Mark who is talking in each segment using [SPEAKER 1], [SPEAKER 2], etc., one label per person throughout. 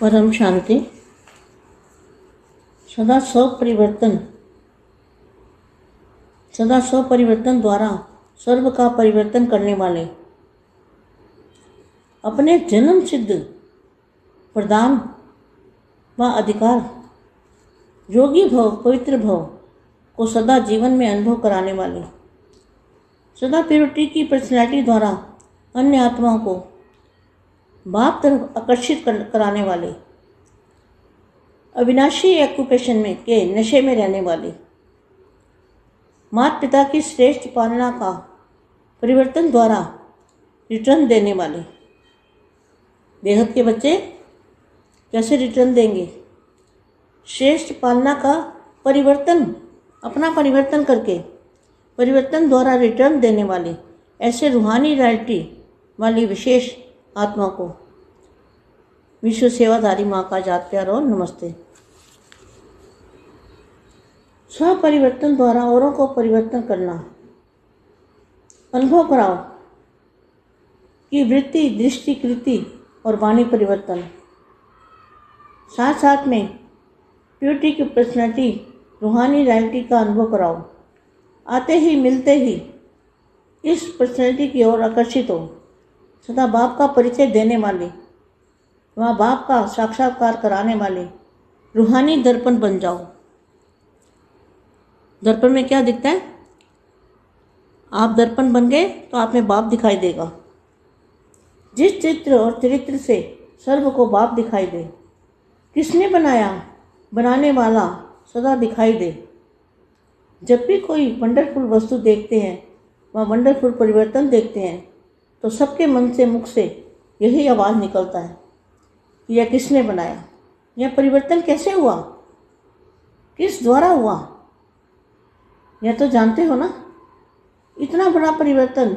[SPEAKER 1] परम शांति। सदा स्व परिवर्तन सदा स्व परिवर्तन द्वारा सर्व का परिवर्तन करने वाले। अपने जन्म सिद्ध, प्रदान व अधिकार, योगी भव, पवित्र भव को सदा जीवन में अनुभव कराने वाले। सदा प्योरिटी की पर्सनैलिटी द्वारा अन्य आत्माओं को बाप तरफ़ आकर्षित कर, कराने वाले। अविनाशी ऑक्यूपेशन में के नशे में रहने वाले। माता पिता की श्रेष्ठ पालना का परिवर्तन द्वारा रिटर्न देने वाले। बेहद के बच्चे कैसे रिटर्न देंगे? श्रेष्ठ पालना का परिवर्तन अपना परिवर्तन करके परिवर्तन द्वारा रिटर्न देने वाले। ऐसे रूहानी रॉयल्टी वाली विशेष आत्मा को। विश्व सेवाधारी माँ का जात प्यार और नमस्ते। स्व परिवर्तन द्वारा औरों को परिवर्तन करना। अनुभव कराओ कि वृत्ति, दृष्टि, कृति और वाणी परिवर्तन। साथ साथ में प्योरिटी की पर्सनैलिटी रूहानी रियलिटी का अनुभव कराओ। आते ही, मिलते ही इस पर्सनैलिटी की ओर आकर्षित हो। सदा बाप का परिचय देने वाले, वहाँ बाप का साक्षात्कार कराने वाले रूहानी दर्पण बन जाओ। दर्पण में क्या दिखता है? आप दर्पण बन गए तो आप में बाप दिखाई देगा। जिस चित्र और चरित्र से सर्व को बाप दिखाई दे, किसने बनाया, बनाने वाला सदा दिखाई दे। जब भी कोई वंडरफुल वस्तु देखते हैं, वह वंडरफुल परिवर्तन देखते हैं तो सबके मन से, मुख से यही आवाज़ निकलता है कि यह किसने बनाया? यह परिवर्तन कैसे हुआ? किस द्वारा हुआ? यह तो जानते हो ना? इतना बड़ा परिवर्तन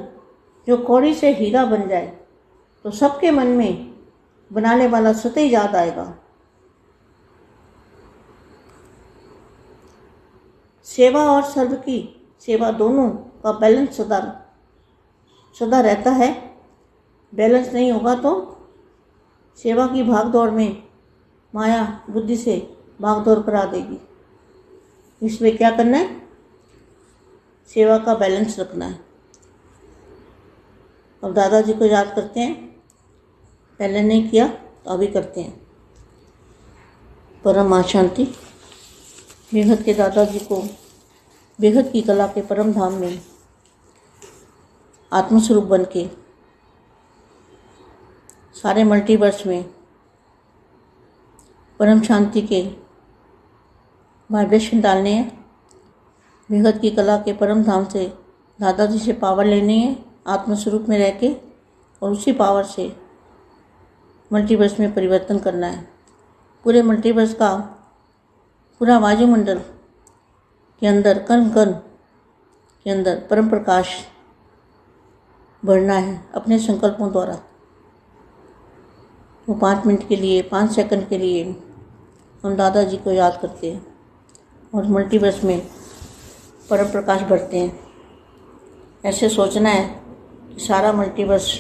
[SPEAKER 1] जो कौड़ी से हीरा बन जाए तो सबके मन में बनाने वाला स्वतः याद आएगा। सेवा और सर्व की सेवा दोनों का बैलेंस सदा सदा रहता है, बैलेंस नहीं होगा तो सेवा की भाग दौड़ में माया बुद्धि से भाग दौड़ करा देगी इसमें क्या करना है? सेवा का बैलेंस रखना है। अब दादाजी को याद करते हैं, पहले नहीं किया तो अभी करते हैं। परम शांति बेहद के दादाजी को बेहद की कला के परम धाम में आत्मस्वरूप बन के। सारे मल्टीवर्स में परम शांति के वाइब्रेशन डालने हैं। बेहद की कला के परम धाम से दादाजी से पावर लेनी है, आत्मस्वरूप में रह के और उसी पावर से मल्टीवर्स में परिवर्तन करना है। पूरे मल्टीवर्स का पूरा वायुमंडल के अंदर कण कण के अंदर परम प्रकाश बढ़ना है अपने संकल्पों द्वारा। वो पाँच मिनट के लिए, पाँच सेकंड के लिए हम दादाजी को याद करते हैं और मल्टीवर्स में परम प्रकाश भरते हैं। ऐसे सोचना है कि सारा मल्टीवर्स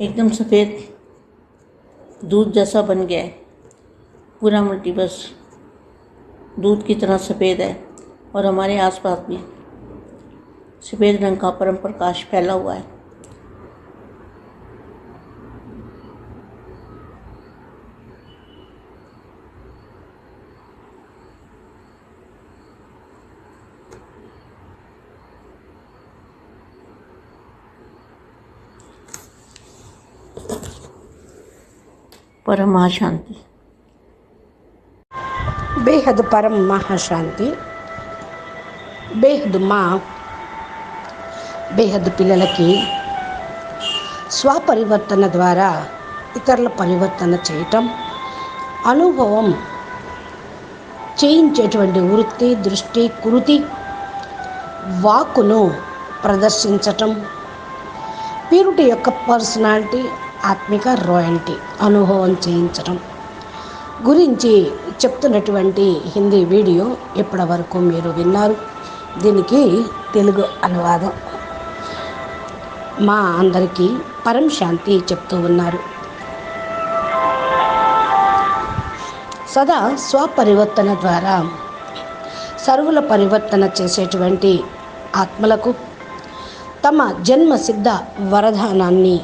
[SPEAKER 1] एकदम सफ़ेद, दूध जैसा बन गया है। पूरा मल्टीवर्स दूध की तरह सफ़ेद है और हमारे आसपास भी सफ़ेद रंग का परम प्रकाश फैला हुआ है। పరమాశాంతి.
[SPEAKER 2] బేహద్ పరం మహాశాంతి. బేహద్ మా బేహద్ పిల్లలకి స్వపరివర్తన ద్వారా ఇతరుల పరివర్తన చేయటం అనుభవం చేయించేటువంటి వృత్తి దృష్టి కృతి వాక్కును ప్రదర్శించటం పీరుటి యొక్క పర్సనాలిటీ ఆత్మిక రాయల్టీ అనుభవం చేయించడం గురించి చెప్తున్నటువంటి హిందీ వీడియో ఇప్పటి వరకు మీరు విన్నారు? దీనికి తెలుగు అనువాదం. మా అందరికీ పరం శాంతి చెప్తూ ఉన్నారు. సదా స్వపరివర్తన ద్వారా సర్వుల పరివర్తన చేసేటువంటి ఆత్మలకు తమ జన్మ సిద్ధ వరదానాన్ని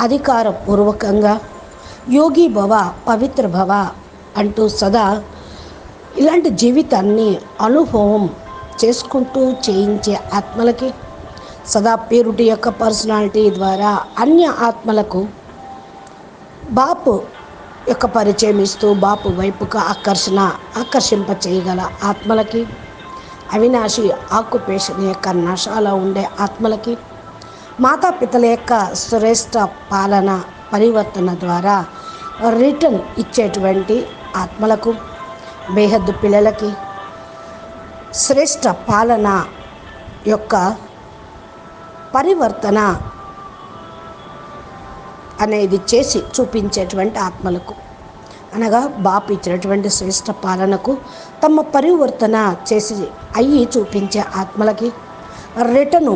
[SPEAKER 2] అధికారపూర్వకంగా యోగి భవ పవిత్ర భవ అంటూ సదా ఇలాంటి జీవితాన్ని అనుభవం చేసుకుంటూ చేయించే ఆత్మలకి సదా పేరుటి యొక్క పర్సనాలిటీ ద్వారా అన్య ఆత్మలకు బాపు యొక్క పరిచయం ఇస్తూ బాపు వైపుకు ఆకర్షణ ఆకర్షింప చేయగల ఆత్మలకి అవినాశి ఆక్యుపేషన్ యొక్క నశాలో ఉండే ఆత్మలకి మాతాపితల యొక్క శ్రేష్ట పాలన పరివర్తన ద్వారా రిటర్న్ ఇచ్చేటువంటి ఆత్మలకు బేహద్దు పిల్లలకి శ్రేష్ట పాలన యొక్క పరివర్తన అనేది చేసి చూపించేటువంటి ఆత్మలకు. అనగా బాపు ఇచ్చినటువంటి శ్రేష్ట పాలనకు తమ పరివర్తన చేసి అయ్యి చూపించే ఆత్మలకి రిటర్ను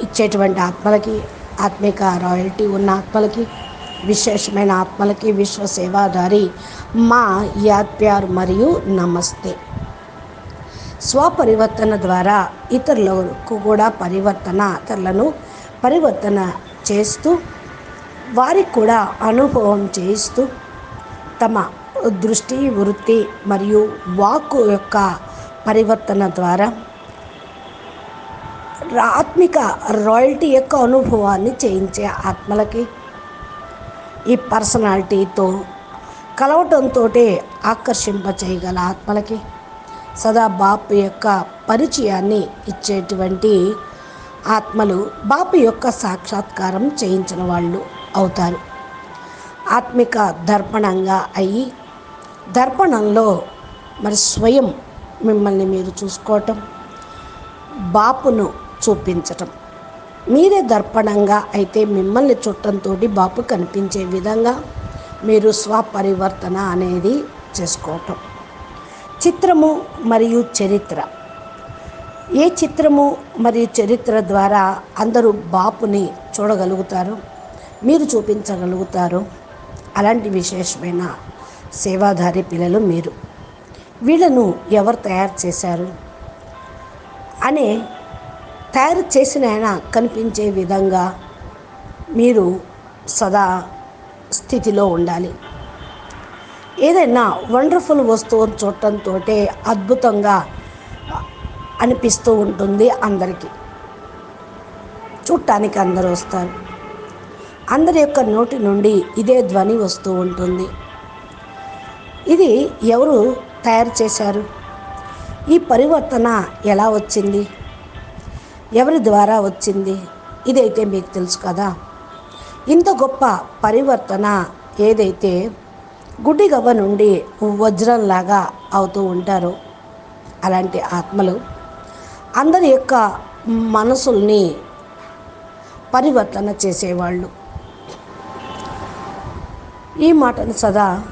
[SPEAKER 2] ఇచ్చేటువంటి ఆత్మలకి ఆత్మిక రాయల్టీ ఉన్న ఆత్మలకి విశేషమైన ఆత్మలకి విశ్వ సేవాధారి మా యాద్ మరియు నమస్తే. స్వపరివర్తన ద్వారా ఇతరులకు కూడా పరివర్తన ఇతరులను పరివర్తన చేస్తూ వారికి కూడా అనుభవం చేయిస్తూ తమ దృష్టి వృత్తి మరియు వాక్కు యొక్క పరివర్తన ద్వారా ఆత్మిక రాయల్టీ యొక్క అనుభవాన్ని చేయించే ఆత్మలకి ఈ పర్సనాలిటీతో కలవటంతో ఆకర్షింప చేయగల ఆత్మలకి సదా బాపు యొక్క పరిచయాన్ని ఇచ్చేటువంటి ఆత్మలు బాపు యొక్క సాక్షాత్కారం చేయించిన వాళ్ళు అవుతారు. ఆత్మిక దర్పణంగా అయ్యి దర్పణంలో మరి స్వయం మిమ్మల్ని మీరు చూసుకోవటం బాపును చూపించటం. మీరే దర్పణంగా అయితే మిమ్మల్ని చుట్టంతో బాపు కనిపించే విధంగా మీరు స్వపరివర్తన అనేది చేసుకోవటం. చిత్రము మరియు చరిత్ర. ఏ చిత్రము మరియు చరిత్ర ద్వారా అందరూ బాపుని చూడగలుగుతారు? మీరు చూపించగలుగుతారు. అలాంటి విశేషమైన సేవాధారి పిల్లలు మీరు. వీళ్ళను ఎవరు తయారు చేశారు? అనే తయారు చేసిన ఆయన కనిపించే విధంగా మీరు సదా స్థితిలో ఉండాలి. ఏదైనా వండర్ఫుల్ వస్తువును చూడటంతో అద్భుతంగా అనిపిస్తూ ఉంటుంది అందరికీ. చూడటానికి అందరూ వస్తారు. అందరి యొక్క నోటి నుండి ఇదే ధ్వని వస్తూ ఉంటుంది. ఇది ఎవరు తయారు చేశారు? ఈ పరివర్తన ఎలా వచ్చింది? ఎవరి ద్వారా వచ్చింది? ఇదైతే మీకు తెలుసు కదా. ఇంత గొప్ప పరివర్తన ఏదైతే గుడ్డిగవ్వ నుండి వజ్రంలాగా అవుతూ ఉంటారో అలాంటి ఆత్మలు అందరి యొక్క మనసుల్ని పరివర్తన చేసేవాళ్ళు. ఈ మాటను సదా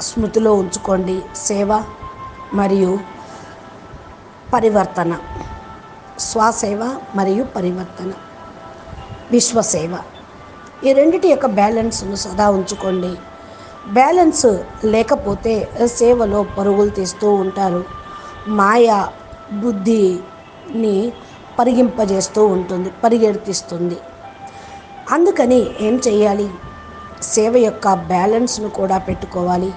[SPEAKER 2] స్మృతిలో ఉంచుకోండి. సేవ మరియు పరివర్తన. స్వసేవ మరియు పరివర్తన. విశ్వసేవ. ఈ రెండిటి యొక్క బ్యాలెన్స్ను సదా ఉంచుకోండి. బ్యాలెన్స్ లేకపోతే సేవలో పరుగులు తీస్తూ ఉంటారు. మాయ బుద్ధిని పరిగింపజేస్తూ ఉంటుంది పరిగెడుతిస్తుంది. అందుకని ఏం చేయాలి? సేవ యొక్క బ్యాలెన్స్ను కూడా పెట్టుకోవాలి.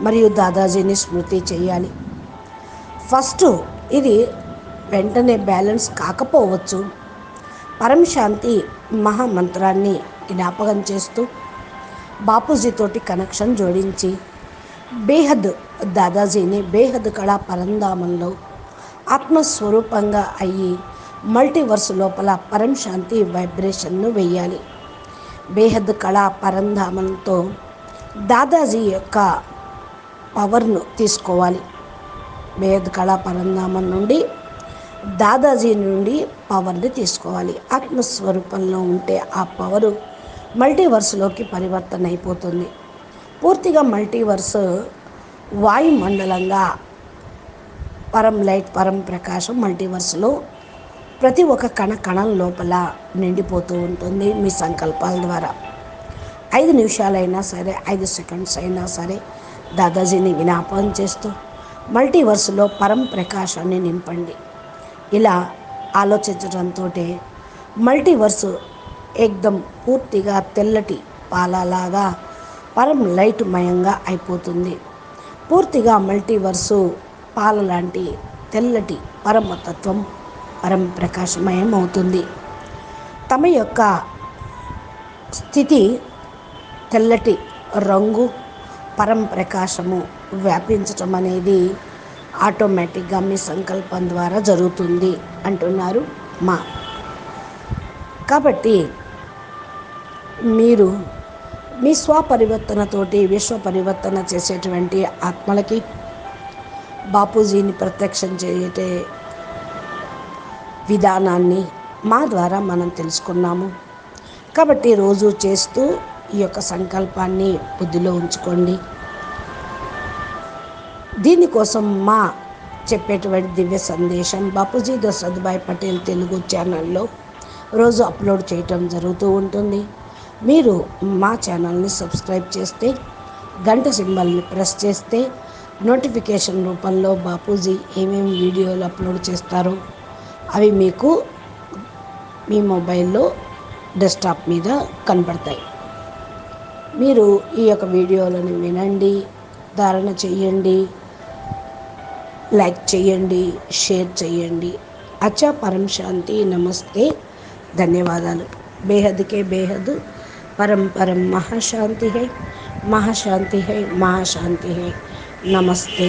[SPEAKER 2] మరియు దాదాజీని స్మృతి చేయాలి. ఫస్ట్ ఇది వెంటనే బ్యాలెన్స్ కాకపోవచ్చు. పరమశాంతి మహామంత్రాన్ని జ్ఞాపకం చేస్తూ బాపూజీతోటి కనెక్షన్ జోడించి బేహద్ దాదాజీని బేహద్ కళా పరంధామంలో ఆత్మస్వరూపంగా అయ్యి మల్టీవర్స్ లోపల పరంశాంతి వైబ్రేషన్ను వెయ్యాలి. బేహద్ కళా పరంధామంతో దాదాజీ యొక్క పవర్ను తీసుకోవాలి. బేహద్ కళా పరంధామం నుండి దాదాజీ నుండి పవర్ని తీసుకోవాలి. ఆత్మస్వరూపంలో ఉంటే ఆ పవరు మల్టీవర్స్లోకి పరివర్తన అయిపోతుంది పూర్తిగా మల్టీవర్స్ వాయుమండలంగా పరం లైట్ పరం ప్రకాశం మల్టీవర్స్లో ప్రతి ఒక్క కణ కణం లోపల నిండిపోతూ ఉంటుంది మీ సంకల్పాల ద్వారా. ఐదు నిమిషాలైనా సరే ఐదు సెకండ్స్ అయినా సరే దాదాజీని జ్ఞాపకం చేస్తూ మల్టీవర్స్లో పరం ప్రకాశాన్ని నింపండి. ఇలా ఆలోచించడంతో మల్టీవర్స్ ఎగ్దం పూర్తిగా తెల్లటి పాలలాగా పరం లైట్ మయంగా అయిపోతుంది. పూర్తిగా మల్టీవర్సు పాల లాంటి తెల్లటి పరమతత్వం పరం ప్రకాశమయం అవుతుంది తమ యొక్క స్థితి తెల్లటి రంగు పరం ప్రకాశము వ్యాపించటం అనేది ఆటోమేటిక్గా మీ సంకల్పం ద్వారా జరుగుతుంది అంటున్నారు మా. కాబట్టి మీరు మీ స్వపరివర్తనతోటి విశ్వ పరివర్తన చేసేటువంటి ఆత్మలకి బాపూజీని ప్రత్యక్షం చేయటే విధానాన్ని మా ద్వారా మనం తెలుసుకున్నాము. కాబట్టి రోజు చేస్తూ ఈ యొక్క సంకల్పాన్ని బుద్ధిలో ఉంచుకోండి. దీనికోసం మా చెప్పేటువంటి దివ్య సందేశం బాపూజీ దశరథ్భాయ్ పటేల్ తెలుగు ఛానల్లో రోజు అప్లోడ్ చేయటం జరుగుతూ ఉంటుంది. మీరు మా ఛానల్ని సబ్స్క్రైబ్ చేస్తే గంట సింబల్ని ప్రెస్ చేస్తే నోటిఫికేషన్ రూపంలో బాపూజీ ఏమేమి వీడియోలు అప్లోడ్ చేస్తారో అవి మీకు మీ మొబైల్లో డెస్క్టాప్ మీద కనబడతాయి. మీరు ఈ యొక్క వీడియోలను వినండి ధారణ చేయండి లైక్ చేయండి షేర్ చేయండి. అచ్చా పరం శాంతి నమస్తే. ధన్యవాదాలు. బేహద్కే బేహద్ పరం పరం మహాశాంతి హై మహాశాంతి హై మహాశాంతి హై. నమస్తే.